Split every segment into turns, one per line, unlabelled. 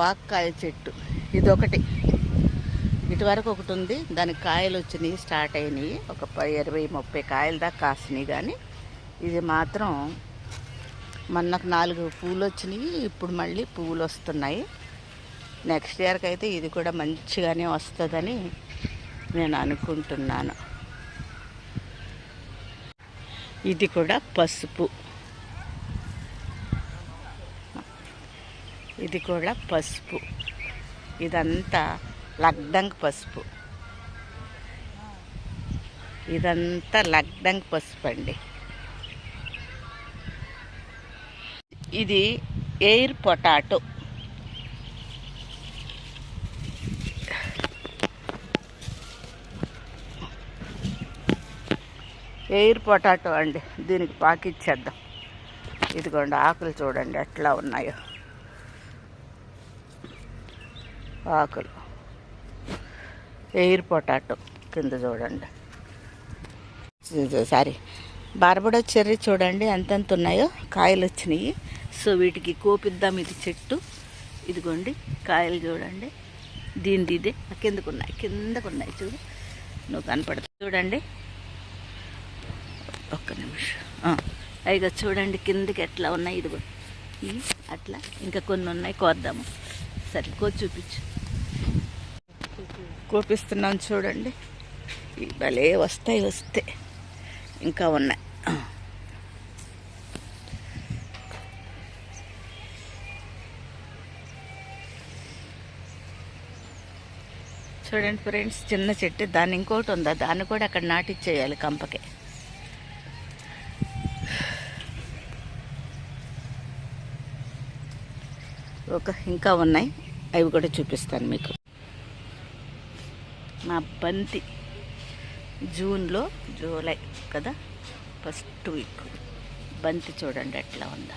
వాక్కాయ చెట్టు. ఇదొకటి. ఇటువరకు ఒకటి ఉంది దానికి కాయలు వచ్చినాయి స్టార్ట్ అయినాయి. ఒక ఇరవై ముప్పై కాయల దాకా కాసినాయి కానీ ఇది మాత్రం మొన్నకు నాలుగు పూలు వచ్చినాయి ఇప్పుడు మళ్ళీ పువ్వులు వస్తున్నాయి. నెక్స్ట్ ఇయర్కి అయితే ఇది కూడా మంచిగానే వస్తుందని నేను అనుకుంటున్నాను. ఇది కూడా పసుపు. ఇది కూడా పసుపు. ఇదంతా లగ్డంగ్ పసుపు. ఇదంతా లగ్డంగ్ పసుపు అండి. ఇది ఎయిర్ పొటాటో. ఎయిర్ పొటాటో అండి. దీనికి పాకిచ్చేద్దాం. ఇదిగోండి ఆకులు చూడండి ఎట్లా ఉన్నాయో. ఆకులు. ఎయిర్ పొటాటో కింద చూడండి. సారీ బార్బడో చెర్రీ చూడండి ఎంతెంత ఉన్నాయో కాయలు వచ్చినాయి. సో వీటికి కోపిద్దాం ఇది చెట్టు. ఇదిగోండి కాయలు చూడండి. దీనిది ఇదే. కిందకున్నాయి కిందకు ఉన్నాయి కిందకు ఉన్నాయి చూడు. నువ్వు కనపడుతుంది చూడండి. ఒక్క నిమిషం. అయిగా చూడండి కిందకి ఎట్లా ఉన్నాయి ఇదిగో. అట్లా. ఇంకా కొన్ని ఉన్నాయి కోద్దాము. సరే కో చూపించు. కోపిస్తున్నాం చూడండి. భలే వస్తాయి వస్తే. ఇంకా ఉన్నాయి. చూడండి ఫ్రెండ్స్ చిన్న చెట్టు. దాన్ని ఇంకోటి ఉందా? దాన్ని కూడా అక్కడ నాటిచ్చేయాలి కంపకి. ఒక ఇంకా ఉన్నాయి. అవి కూడా చూపిస్తాను మీకు. మా బంతి జూన్లో జూలై కదా? First week. బంతి చూడండి ఎట్లా ఉందా.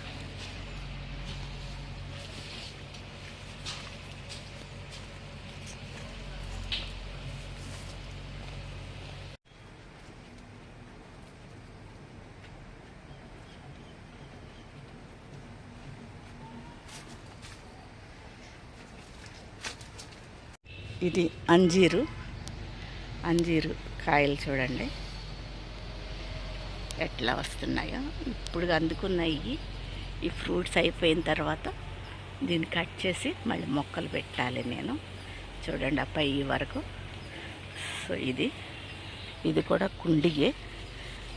ఇది అంజీరు. అంజీరు కాయలు చూడండి. ఎట్లా వస్తున్నాయో. ఇప్పుడు అందుకున్నాయి. ఈ ఫ్రూట్స్ అయిపోయిన తర్వాత దీన్ని కట్ చేసి మళ్ళీ మొక్కలు పెట్టాలి నేను. చూడండి ఆ పై వరకు. సో ఇది. ఇది కూడా కుండియే.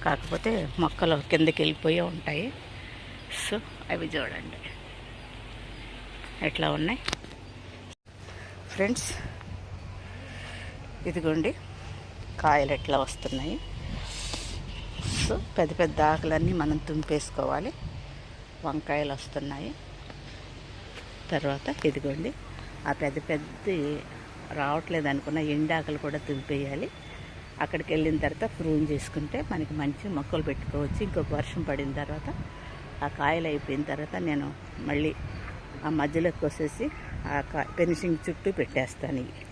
కాకపోతే మొక్కలు కిందకి వెళ్ళిపోయే ఉంటాయి. సో అవి చూడండి. ఎట్లా ఉన్నాయి? ఫ్రెండ్స్ ఇదిగోండి కాయలు ఎట్లా వస్తున్నాయి. సో పెద్ద పెద్ద ఆకులన్నీ మనం తుంపేసుకోవాలి. వంకాయలు వస్తున్నాయి. తర్వాత ఇదిగోండి ఆ పెద్ద పెద్ద రావట్లేదు అనుకున్న ఎండాకులు కూడా తుంపేయాలి. అక్కడికి వెళ్ళిన తర్వాత ప్రూన్ చేసుకుంటే మనకి మంచి మొక్కలు పెట్టుకోవచ్చు. ఇంకొక వర్షం పడిన తర్వాత ఆ కాయలు అయిపోయిన తర్వాత నేను మళ్ళీ ఆ మధ్యలోకి కోసేసి ఆ కా ఫినిషింగ్ చుట్టూ పెట్టేస్తాను ఇవి.